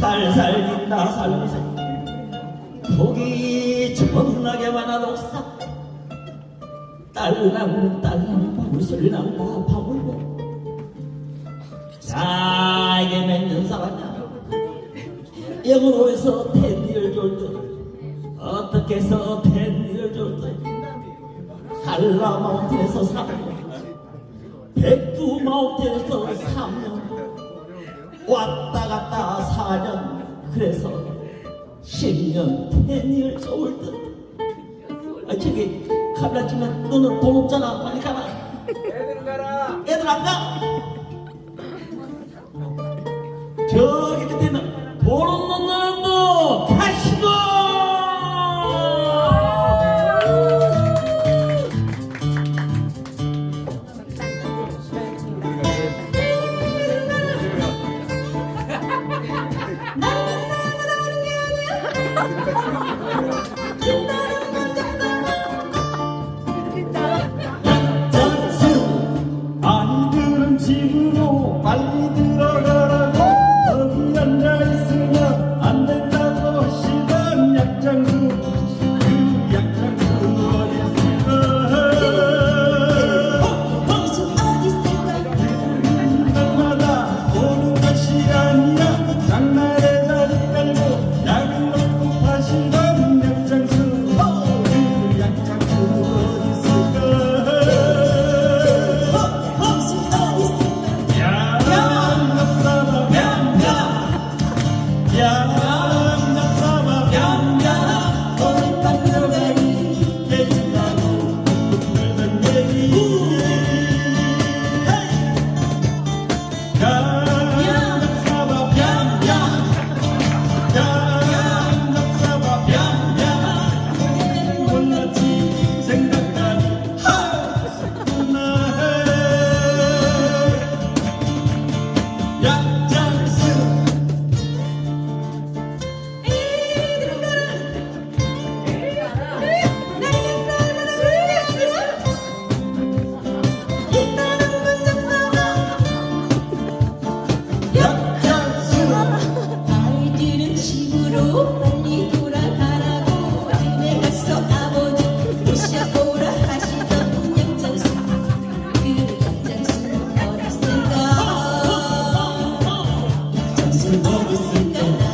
살살긴다 살살. 복이 정나게 많아 녹사. 딸랑 딸랑 방울 난다 방울보 자 이게 몇 년 살았냐? 영으로에서 텐디를 졸듯 어떻게 해서 텐디를 졸듯 한라마운틴에서 3년 백두마운틴에서 3년 왔다 갔다 4년 그래서 10년 텐디를 졸듯 아 저기 카메라 찍면 너는 돈 없잖아 빨리 가라 애들 가라. 애들 안 가? 저기 끝에는 돈 없는 Yeah. novo se cantar.